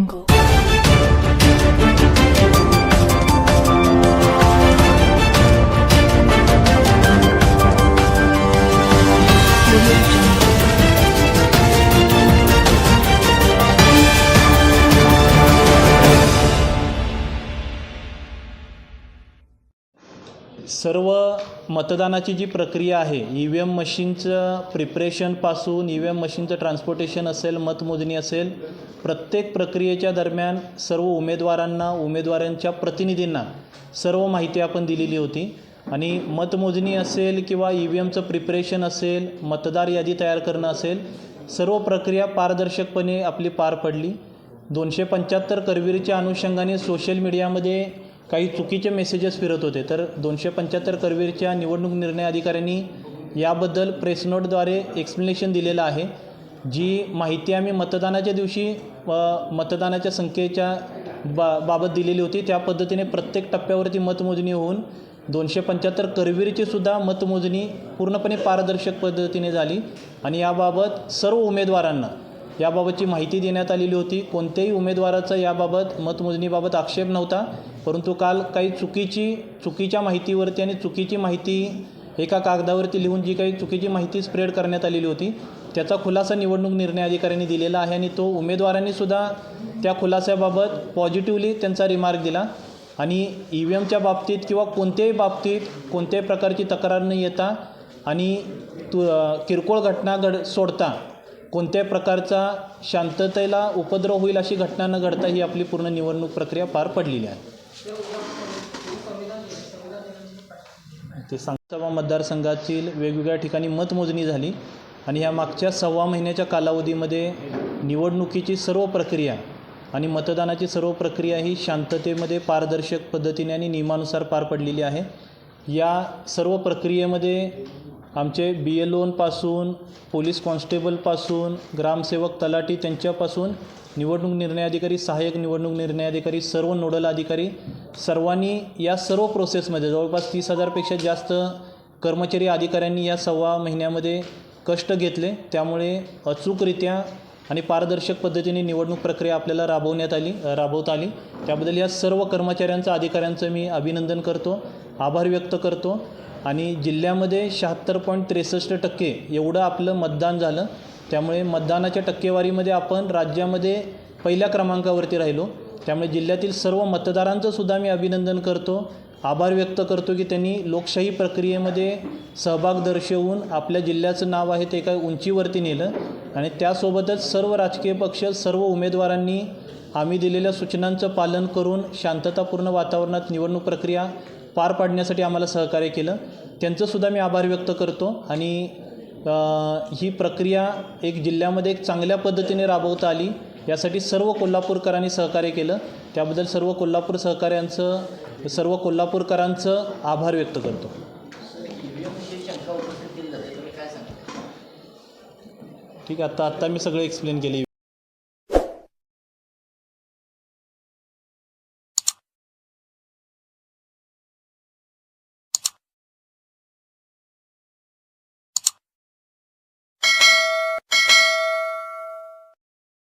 jungle. सर्व मतदानाची जी प्रक्रिया आहे ई व्ही एम मशीनचं प्रिपरेशनपासून ई व्ही एम मशीनचं ट्रान्सपोर्टेशन असेल मतमोजणी असेल प्रत्येक प्रक्रियेच्या दरम्यान सर्व उमेदवारांना उमेदवारांच्या प्रतिनिधींना सर्व माहिती आपण दिलेली होती. आणि मतमोजणी असेल किंवा ई व्ही एमचं प्रिपरेशन असेल मतदार यादी तयार करणं असेल सर्व प्रक्रिया पारदर्शकपणे आपली पार पडली. दोनशे पंच्याहत्तर करविरीच्या अनुषंगाने सोशल मीडियामध्ये काही चुकीचे मेसेजेस फिरत होते. तर दोनशे पंच्याहत्तर करवीरच्या निवडणूक निर्णय अधिकाऱ्यांनी याबद्दल प्रेस नोटद्वारे एक्सप्लेनेशन दिलेलं आहे. जी माहिती आम्ही मतदानाच्या दिवशी मतदानाच्या संख्येच्या बा बाबत दिलेली होती त्या पद्धतीने प्रत्येक टप्प्यावरती मतमोजणी होऊन दोनशे पंच्याहत्तर करवीरची सुद्धा मतमोजणी पूर्णपणे पारदर्शक पद्धतीने झाली. आणि याबाबत सर्व उमेदवारांना याबाबतची माहिती देण्यात आलेली होती. कोणत्याही उमेदवाराचा याबाबत मतमोजणीबाबत आक्षेप नव्हता. परंतु काल काही चुकीची चुकीच्या माहितीवरती आणि चुकीची माहिती एका कागदावरती लिहून जी काही चुकीची माहिती स्प्रेड करण्यात आलेली होती त्याचा खुलासा निवडणूक निर्णय अधिकाऱ्यांनी दिलेला आहे आणि तो उमेदवारांनीसुद्धा त्या खुलासाबाबत पॉझिटिव्हली त्यांचा रिमार्क दिला. आणि ई व्ही एमच्या बाबतीत किंवा कोणत्याही बाबतीत कोणत्याही प्रकारची तक्रार न येता आणि तु किरकोळ घटना घड सोडता कोणत्याही प्रकारचा शांततेला उपद्रव होईल अशी घटना न घडता ही आपली पूर्ण निवडणूक प्रक्रिया पार पडलेली आहे. ते सांगसभा मतदारसंघातील वेगवेगळ्या ठिकाणी मतमोजणी झाली आणि ह्या मागच्या सव्वा महिन्याच्या कालावधीमध्ये निवडणुकीची सर्व प्रक्रिया आणि मतदानाची सर्व प्रक्रिया ही शांततेमध्ये पारदर्शक पद्धतीने आणि नियमानुसार पार पडलेली आहे. या सर्व प्रक्रियेमध्ये आमचे बी एल ओनपासून पोलीस कॉन्स्टेबलपासून ग्रामसेवक तलाठी त्यांच्यापासून निवडणूक निर्णय अधिकारी सहाय्यक निवडणूक निर्णय अधिकारी सर्व नोडल अधिकारी सर्वांनी या सर्व प्रोसेसमध्ये जवळपास तीस हजारपेक्षा जास्त कर्मचारी अधिकाऱ्यांनी या सव्वा महिन्यामध्ये कष्ट घेतले. त्यामुळे अचूकरित्या आणि पारदर्शक पद्धतीने निवडणूक प्रक्रिया आपल्याला राबवण्यात आली राबवता आली. त्याबद्दल या सर्व कर्मचाऱ्यांचं अधिकाऱ्यांचं मी अभिनंदन करतो. आभार व्यक्त करतो. आणि जिल्ह्यामध्ये शहात्तर पॉईंट त्रेसष्ट टक्के एवढं आपलं मतदान झालं. त्यामुळे मतदानाच्या टक्केवारीमध्ये आपण राज्यामध्ये पहिल्या क्रमांकावरती राहिलो. त्यामुळे जिल्ह्यातील सर्व मतदारांचं सुद्धा मी अभिनंदन करतो. आभार व्यक्त करतो की त्यांनी लोकशाही प्रक्रियेमध्ये सहभाग दर्शवून आपल्या जिल्ह्याचं नाव आहे ते एका उंचीवरती नेलं. आणि त्यासोबतच सर्व राजकीय पक्ष सर्व उमेदवारांनी आम्ही दिलेल्या सूचनांचं पालन करून शांततापूर्ण वातावरणात निवडणूक प्रक्रिया पार पाडण्यासाठी आम्हाला सहकार्य केलं. त्यांचंसुद्धा मी आभार व्यक्त करतो आणि ही प्रक्रिया एक जिल्ह्यामध्ये एक चांगल्या पद्धतीने राबवता आली. यासाठी सर्व कोल्हापूरकरांनी सहकार्य केलं. त्याबद्दल सर्व कोल्हापूर सहकार्यांचं सर्व कोल्हापूरकरांचं आभार व्यक्त करतो. ठीक आहे आता आत्ता मी सगळं एक्सप्लेन केली.